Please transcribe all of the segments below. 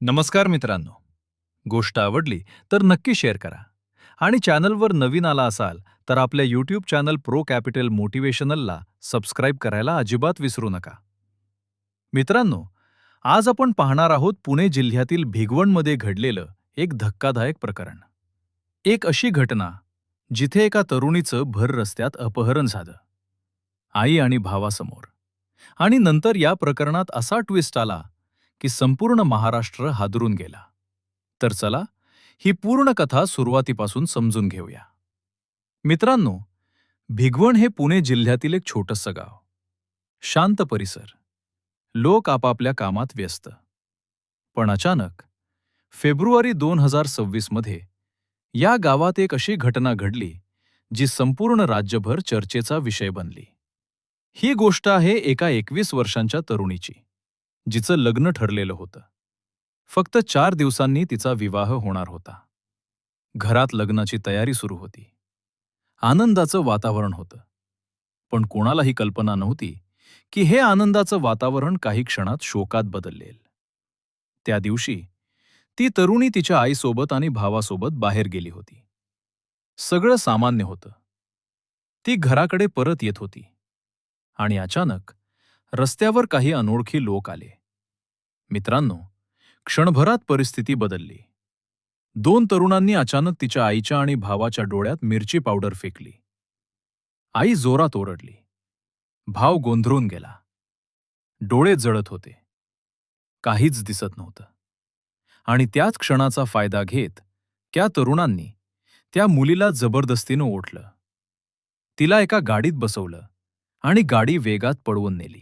नमस्कार मित्रांनो. गोष्ट आवडली तर नक्की शेअर करा. आणि चॅनलवर नवीन आला असाल तर आपल्या यूट्यूब चॅनल प्रो कॅपिटल मोटिवेशनलला सबस्क्राईब करायला अजिबात विसरू नका. मित्रांनो आज आपण पाहणार आहोत पुणे जिल्ह्यातील भिगवणमध्ये घडलेलं एक धक्कादायक प्रकरण. एक अशी घटना जिथे एका तरुणीचं भर रस्त्यात अपहरण झालं. आई आणि भावासमोर. आणि नंतर या प्रकरणात असा ट्विस्ट आला की संपूर्ण महाराष्ट्र हादरून गेला. तर चला ही पूर्ण कथा सुरुवातीपासून समजून घेऊया. मित्रांनो भिगवण हे पुणे जिल्ह्यातील एक छोटंसं गाव. शांत परिसर. लोक आपापल्या कामात व्यस्त. पण अचानक फेब्रुवारी दोन हजार सव्वीसमध्ये या गावात एक अशी घटना घडली जी संपूर्ण राज्यभर चर्चेचा विषय बनली. ही गोष्ट आहे एका एकवीस वर्षांच्या तरुणीची. जिचं लग्न ठरलेलं होतं. फक्त चार दिवसांनी तिचा विवाह होणार होता. घरात लग्नाची तयारी सुरू होती. आनंदाचं वातावरण होतं. पण कोणालाही कल्पना नव्हती की हे आनंदाचं वातावरण काही क्षणात शोकात बदललेल. त्या दिवशी ती तरुणी तिच्या आईसोबत आणि भावासोबत बाहेर गेली होती. सगळं सामान्य होतं. ती घराकडे परत येत होती. आणि अचानक रस्त्यावर काही अनोळखी लोक आले. मित्रांनो क्षणभरात परिस्थिती बदलली. दोन तरुणांनी अचानक तिच्या आईच्या आणि भावाच्या डोळ्यात मिरची पावडर फेकली. आई जोरात ओरडली. भाव गोंधळून गेला. डोळे जळत होते. काहीच दिसत नव्हतं. आणि त्याच क्षणाचा फायदा घेत त्या तरुणांनी त्या मुलीला जबरदस्तीनं ओढलं तिला एका गाडीत बसवलं आणि गाडी वेगात पळवून नेली.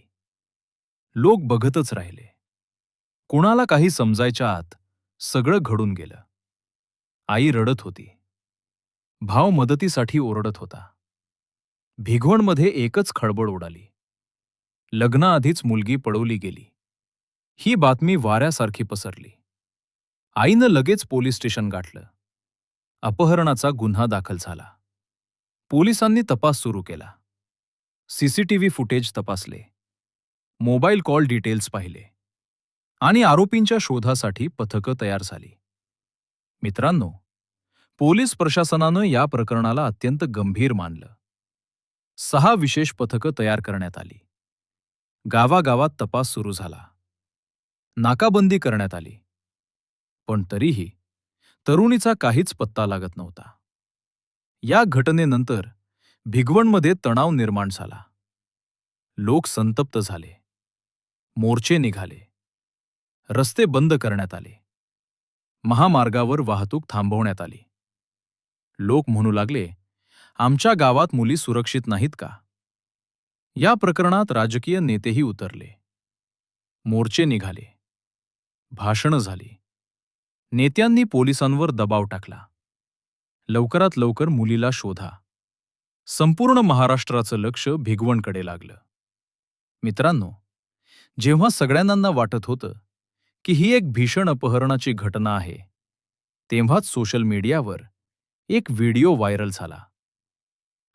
लोक बघतच राहिले. कुणाला काही समजायच्या आत सगळं घडून गेलं. आई रडत होती. भाव मदतीसाठी ओरडत होता. भिगवणमध्ये एकच खळबळ उडाली. लग्नाआधीच मुलगी पळवली गेली. ही बातमी वाऱ्यासारखी पसरली. आईनं लगेच पोलीस स्टेशन गाठलं. अपहरणाचा गुन्हा दाखल झाला. पोलिसांनी तपास सुरू केला. सीसीटीव्ही फुटेज तपासले. मोबाईल कॉल डिटेल्स पाहिले. आणि आरोपींच्या शोधासाठी पथकं तयार झाली. मित्रांनो पोलीस प्रशासनानं या प्रकरणाला अत्यंत गंभीर मानलं. सहा विशेष पथकं तयार करण्यात आली. गावागावात तपास सुरू झाला. नाकाबंदी करण्यात आली. पण तरीही तरुणीचा काहीच पत्ता लागत नव्हता. या घटनेनंतर भिगवणमध्ये तणाव निर्माण झाला. लोक संतप्त झाले. मोर्चे निघाले. रस्ते बंद करण्यात आले. महामार्गावर वाहतूक थांबवण्यात आली. लोक म्हणू लागले आमच्या गावात मुली सुरक्षित नाहीत का? या प्रकरणात राजकीय नेतेही उतरले. मोर्चे निघाले. भाषणं झाली. नेत्यांनी पोलिसांवर दबाव टाकला. लवकरात लवकर मुलीला शोधा. संपूर्ण महाराष्ट्राचं लक्ष भिगवणकडे लागलं. मित्रांनो जेव्हा सगळ्यांना वाटत होतं की ही एक भीषण अपहरणाची घटना आहे. तेव्हाच सोशल मीडियावर एक व्हिडिओ व्हायरल झाला.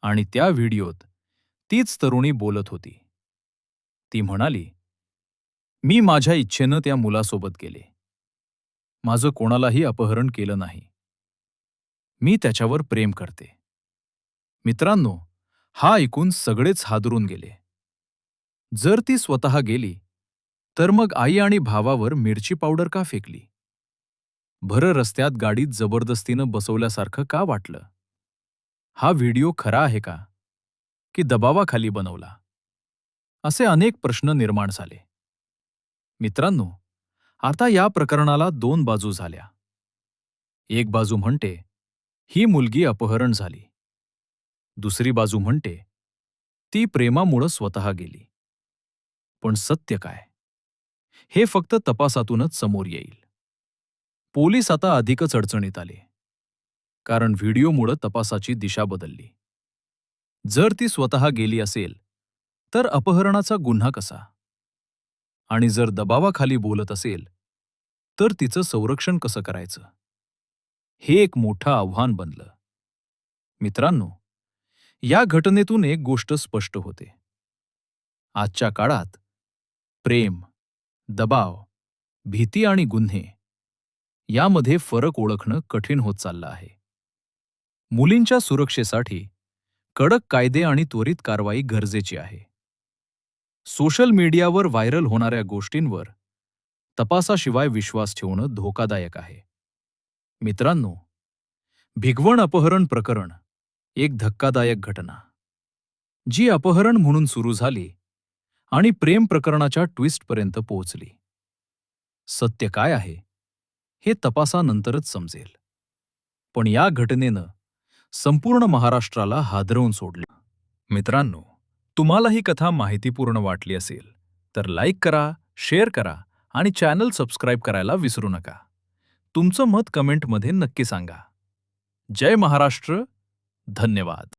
आणि त्या व्हिडिओत तीच तरुणी बोलत होती. ती म्हणाली मी माझ्या इच्छेनं त्या मुलासोबत गेले. माझं कोणालाही अपहरण केलं नाही. मी त्याच्यावर प्रेम करते. मित्रांनो हा ऐकून सगळेच हादरून गेले. जर ती स्वतः गेली तर मग आई आणि भावावर मिरची पावडर का फेकली? भर रस्त्यात गाडीत जबरदस्तीनं बसवल्यासारखं का वाटलं? हा व्हिडिओ खरा आहे का? की दबावाखाली बनवला? असे अनेक प्रश्न निर्माण झाले. मित्रांनो आता या प्रकरणाला दोन बाजू झाल्या. एक बाजू म्हणते ही मुलगी अपहरण झाली. दुसरी बाजू म्हणते ती प्रेमामुळं स्वतः गेली. पण सत्य काय? हे फक्त तपासातूनच समोर येईल. पोलीस आता अधिकच अडचणीत आले. कारण व्हिडिओमुळं तपासाची दिशा बदलली. जर ती स्वतः गेली असेल तर अपहरणाचा गुन्हा कसा? आणि जर दबावाखाली बोलत असेल तर तिचं संरक्षण कसं करायचं? हे एक मोठं आव्हान बनलं. मित्रांनो या घटनेतून एक गोष्ट स्पष्ट होते. आजच्या काळात प्रेम दबाव भीती आणि गुन्हे यामध्ये फरक ओळखणं कठीण होत चाललं आहे. मुलींच्या सुरक्षेसाठी कडक कायदे आणि त्वरित कारवाई गरजेची आहे. सोशल मीडियावर व्हायरल होणाऱ्या गोष्टींवर तपासाशिवाय विश्वास ठेवणं धोकादायक आहे. मित्रांनो भिगवण अपहरण प्रकरण एक धक्कादायक घटना. जी अपहरण म्हणून सुरू झाली आणि प्रेम प्रकरणाच्या ट्विस्टपर्यंत पोहोचली. सत्य काय आहे हे तपासानंतरच समजेल. पण या घटनेनं संपूर्ण महाराष्ट्राला हादरवून सोडलं. मित्रांनो तुम्हाला ही कथा माहितीपूर्ण वाटली असेल तर लाईक करा शेअर करा आणि चॅनल सबस्क्राईब करायला विसरू नका. तुमचं मत कमेंटमध्ये नक्की सांगा. जय महाराष्ट्र धन्यवाद.